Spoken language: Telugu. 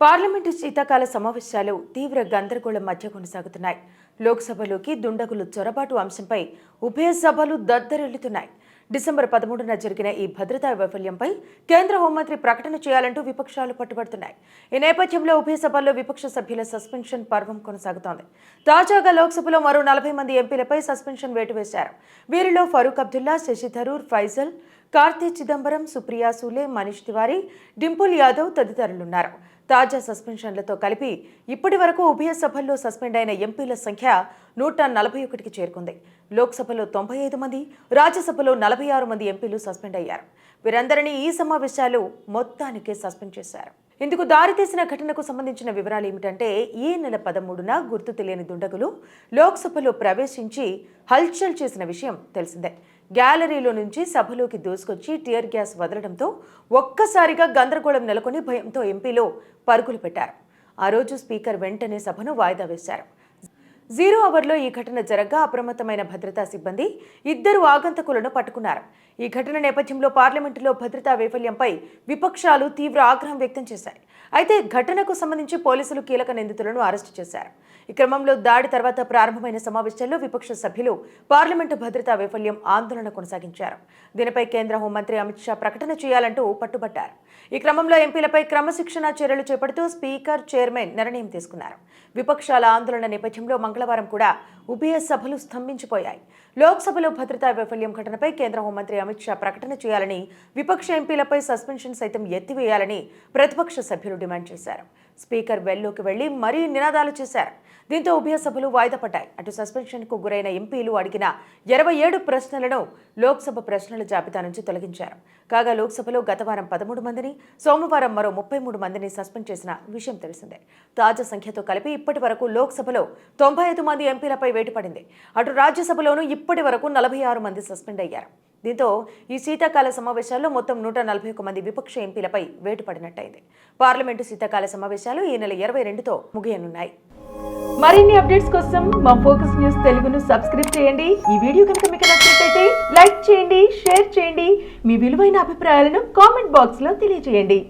పార్లమెంటు శీతాకాల సమావేశాలు తీవ్ర గందరగోళం మధ్య కొనసాగుతున్నాయి. లోక్సభలోకి దుండగులు చొరబాటు అంశంపై ఉభయ సభలు దద్దరిల్లుతున్నాయి. డిసెంబర్ పదమూడున జరిగిన ఈ భద్రతా వైఫల్యంపై కేంద్ర హోంమంత్రి ప్రకటన చేయాలంటూ విపక్షాలు పట్టుబడుతున్నాయి. ఈ నేపథ్యంలో ఉభయ సభల్లో విపక్ష సభ్యుల సస్పెన్షన్ పర్వం కొనసాగుతోంది. తాజాగా లోక్సభలో మరో నలభై మంది ఎంపీలపై సస్పెన్షన్ వేటు వేశారు. వీరిలో ఫరూక్ అబ్దుల్లా శశి థరూర్ ఫైజల్ కార్తీ చిదంబరం సుప్రియా సూలే మనీష్ తివారీ డింపుల్ యాదవ్ తదితరులున్నారు. తాజా సస్పెన్షన్లతో కలిపి ఇప్పటి వరకు ఉభయ సభల్లో సస్పెండ్ అయిన ఎంపీల సంఖ్య నూట నలభై ఒకటికి చేరుకుంది. లోక్సభలో తొంభై ఐదు మంది రాజ్యసభలో నలభై ఆరు మంది ఎంపీలు సస్పెండ్ అయ్యారు. వీరందరినీ ఈ సమావేశాలు మొత్తానికే సస్పెండ్ చేశారు. ఇందుకు దారితీసిన ఘటనకు సంబంధించిన వివరాలు ఏమిటంటే ఈ నెల పదమూడున గుర్తు తెలియని దుండగులు లోక్సభలో ప్రవేశించి హల్చల్ చేసిన విషయం తెలిసిందే. గ్యాలరీలో నుంచి సభలోకి దూసుకొచ్చి టియర్ గ్యాస్ వదలడంతో ఒక్కసారిగా గందరగోళం నెలకొని భయంతో ఎంపీలో పరుగులు పెట్టారు. ఆ రోజు స్పీకర్ వెంటనే సభను వాయిదా వేశారు. జీరో అవర్లో ఈ ఘటన జరగ్గా అప్రమత్తమైన భద్రతా సిబ్బంది ఇద్దరు ఆగంతకులను పట్టుకున్నారు. ఈ ఘటన నేపథ్యంలో పార్లమెంటులో భద్రతా వైఫల్యంపై విపక్షాలు తీవ్ర ఆగ్రహం వ్యక్తం చేశాయి. అయితే ఘటనకు సంబంధించి పోలీసులు కీలక నిందితులను అరెస్టు చేశారు. ఈ క్రమంలో దాడి తర్వాత ప్రారంభమైన సమావేశాల్లో విపక్ష సభ్యులు పార్లమెంటు భద్రతా వైఫల్యం ఆందోళన కొనసాగించారు. దీనిపై కేంద్ర హోంమంత్రి అమిత్ షా ప్రకటన చేయాలంటూ పట్టుబట్టారు. ఈ క్రమంలో ఎంపీలపై క్రమశిక్షణ చర్యలు చేపడుతూ స్పీకర్ చైర్మన్ నిర్ణయం తీసుకున్నారు. విపక్షాల ఆందోళన నేపథ్యంలో మంగళ మంగళవారం కూడా ఉభయ సభలు స్తంభించిపోయాయి. లోక్సభలో భద్రతా వైఫల్యం ఘటనపై కేంద్ర హోంమంత్రి అమిత్ షా ప్రకటన చేయాలని విపక్ష ఎంపీలపై సస్పెన్షన్ సైతం ఎత్తివేయాలని ప్రతిపక్ష సభ్యులు డిమాండ్ చేశారు. స్పీకర్ వెల్లోకి వెళ్ళి మరీ నినాదాలు చేశారు. దీంతో ఉభయ సభలు వాయిదా పడ్డాయి. అటు సస్పెన్షన్కు గురైన ఎంపీలు అడిగిన ఇరవై ఏడు ప్రశ్నలను లోక్సభ ప్రశ్నల జాబితా నుంచి తొలగించారు. కాగా లోక్సభలో గత వారం పదమూడు మందిని సోమవారం మరో ముప్పై మూడు మందిని సస్పెండ్ చేసిన విషయం తెలిసిందే. తాజా సంఖ్యతో కలిపి ఇప్పటి వరకు లోక్సభలో తొంభై ఐదు మంది ఎంపీలపై వేటు పడింది. అటు రాజ్యసభలోనూ ఇప్పటి వరకు నలభై ఆరు మంది సస్పెండ్ అయ్యారు. దీంతో ఈ శీతాకాల సమావేశాల్లో మొత్తం నూట నలభై ఒక్క మంది విపక్ష ఎంపీలపై వేటు పడినట్టయింది. పార్లమెంటు శీతాకాల సమావేశాలు ఈ నెల ఇరవై రెండుతో ముగియనున్నాయి. మరిన్ని అప్డేట్స్ కోసం మా ఫోకస్ న్యూస్ తెలుగును సబ్స్క్రైబ్ చేయండి. ఈ వీడియో కనుక మీకు నచ్చినట్లయితే లైక్ చేయండి షేర్ చేయండి. మీ విలువైన అభిప్రాయాలను కామెంట్ బాక్స్లో తెలియజేయండి.